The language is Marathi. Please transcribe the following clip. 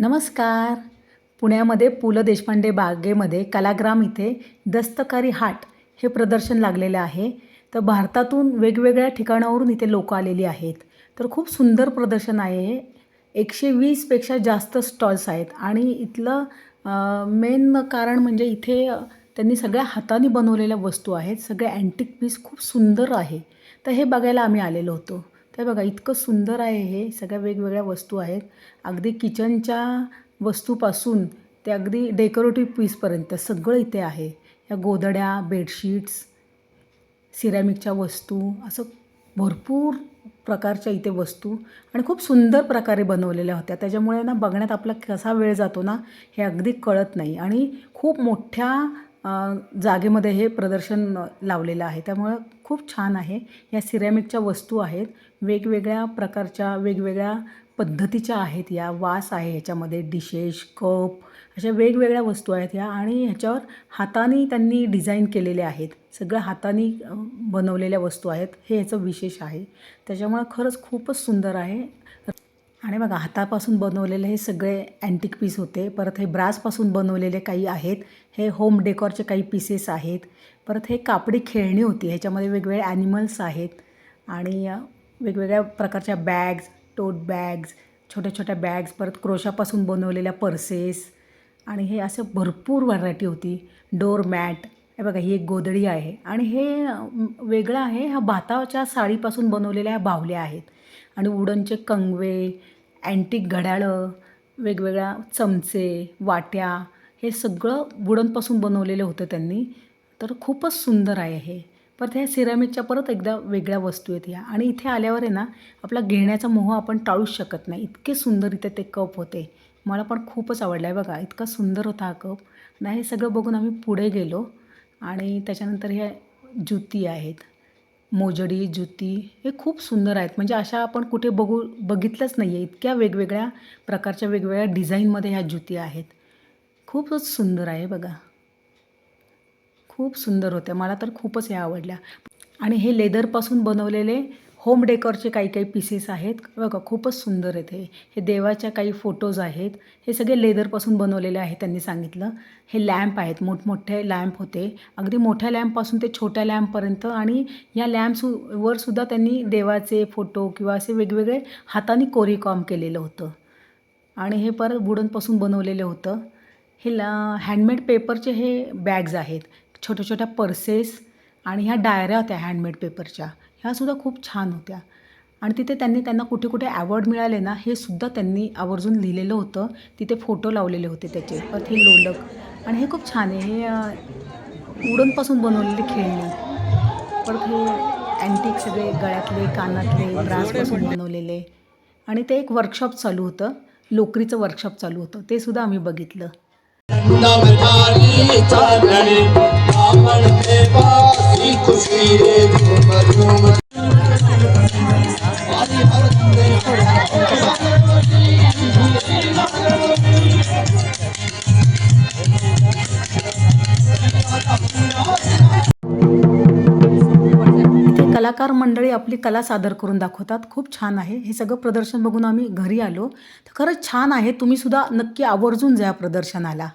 नमस्कार. पुण्यामध्ये पु ल देशपांडे बागेमध्ये कलाग्राम इथे दस्तकारी हाट हे प्रदर्शन लागलेलं आहे. तर भारतातून वेगवेगळ्या ठिकाणावरून इथे लोक आलेली आहेत. तर खूप सुंदर प्रदर्शन आहे हे. एकशे वीसपेक्षा जास्त स्टॉल्स आहेत आणि इथलं मेन कारण म्हणजे इथे त्यांनी सगळ्या हाताने बनवलेल्या वस्तू आहेत. सगळ्या अँटिक पीस खूप सुंदर आहे. तर हे बघायला आम्ही आलेलो होतो. तर बघा इतकं सुंदर आहे हे. सगळ्या वेगवेगळ्या वस्तू आहेत. अगदी किचनच्या वस्तूपासून ते अगदी डेकोरेटिव्ह पीसपर्यंत सगळं इथे आहे. या गोधड्या बेडशीट्स सिरॅमिकच्या वस्तू असं भरपूर प्रकारच्या इथे वस्तू आणि खूप सुंदर प्रकारे बनवलेल्या होत्या. त्याच्यामुळे ना बघण्यात आपला कसा वेळ जातो ना हे अगदी कळत नाही. आणि खूप मोठ्या जागेमध्ये हे प्रदर्शन लावलेलं आहे. त्यामुळं खूप छान आहे. या सिरॅमिकच्या वस्तू आहेत. वेगवेगळ्या प्रकारच्या वेगवेगळ्या पद्धतीच्या आहेत या. वास आहे ह्याच्यामध्ये डिशेस कप अशा वेगवेगळ्या वस्तू आहेत ह्या आणि ह्याच्यावर हाताने त्यांनी डिझाईन केलेले आहेत. सगळ्या हाताने बनवलेल्या वस्तू आहेत. हे ह्याचं विशेष आहे. त्याच्यामुळं खरंच खूपच सुंदर आहे. आणि बघा हातापासून बनवलेले हे सगळे अँटिक पीस होते. परत हे ब्रासपासून बनवलेले काही आहेत. हे होम डेकॉरचे काही पीसेस आहेत. परत हे कापडी खेळणी होती. ह्याच्यामध्ये वेगवेगळे ॲनिमल्स आहेत. आणि वेगवेगळ्या प्रकारच्या बॅग्स टोट बॅग्स छोट्या छोट्या बॅग्स परत क्रोशापासून बनवलेल्या पर्सेस आणि हे असं भरपूर व्हरायटी होती. डोर मॅट हे बघा ही एक गोधडी आहे आणि हे वेगळं आहे ह्या भाताच्या साडीपासून बनवलेल्या ह्या बाहुल्या आहेत. आणि उडनचे कंगवे अँटिक घड्याळं वेगवेगळ्या चमचे वाट्या हे सगळं वुडनपासून बनवलेलं होतं त्यांनी. तर खूपच सुंदर आहे हे. परत ह्या सिरामिकच्या परत एकदा वेगळ्या वस्तू आहेत ह्या. आणि इथे आल्यावर आहे ना आपला घेण्याचा मोह आपण टाळूच शकत नाही. इतके सुंदर इथे ते कप होते. मला पण खूपच आवडला. आहे बघा इतका सुंदर होता हा कप. नाही हे सगळं बघून आम्ही पुढे गेलो. आणि त्याच्यानंतर हे जुती आहेत. मोजडी जुती हे खूप सुंदर आहेत. म्हणजे अशा आपण कुठे बघू बघितलंच नाही आहे इतक्या वेगवेगळ्या प्रकारच्या वेगवेगळ्या डिझाईनमध्ये ह्या जुती आहेत. खूपच सुंदर आहे बघा. खूप सुंदर होत्या. मला तर खूपच ह्या आवडल्या. आणि हे लेदरपासून बनवलेले होम डेकॉरचे काही काही पीसेस आहेत. बघा खूपच सुंदर आहेत हे. हे देवाच्या काही फोटोज आहेत. हे सगळे लेदरपासून बनवलेले आहेत त्यांनी सांगितलं. हे लॅम्प आहेत मोठमोठे लॅम्प होते. अगदी मोठ्या लॅम्पपासून ते छोट्या लॅम्पपर्यंत आणि या लॅम्प्स वर सुद्धा त्यांनी देवाचे फोटो किंवा असे वेगवेगळे हाताने कोरीकॉम केलेलं होतं. आणि हे परत वुडनपासून बनवलेलं होतं. हे ला हँडमेड पेपरचे हे बॅग्स आहेत. छोट्या छोट्या पर्सेस आणि ह्या डायऱ्या होत्या हँडमेड पेपरच्या ह्यासुद्धा खूप छान होत्या. आणि तिथे त्यांनी त्यांना कुठे कुठे अवॉर्ड मिळाले ना हे सुद्धा त्यांनी आवर्जून लिहिलेलं होतं. तिथे फोटो लावलेले होते त्याचे. परत हे लोलक. आणि हे खूप छान आहे. हे उडनपासून बनवलेले बनवलेली खेळणी. परत हे अँटिक सगळे गळ्यातले कानातले ब्रासपासून बनवलेले. आणि ते एक वर्कशॉप चालू होतं. लोकरीचं वर्कशॉप चालू होतं. ते सुद्धा आम्ही बघितलं. ते खुशी रे झूम झूम कलाकार मंडळी आपली कला सादर करून दाखवतात. खूप छान आहे. हे सगळं प्रदर्शन बघून आम्ही घरी आलो. तर खरंच छान आहे. तुम्ही सुद्धा नक्की आवर्जून जा प्रदर्शनाला.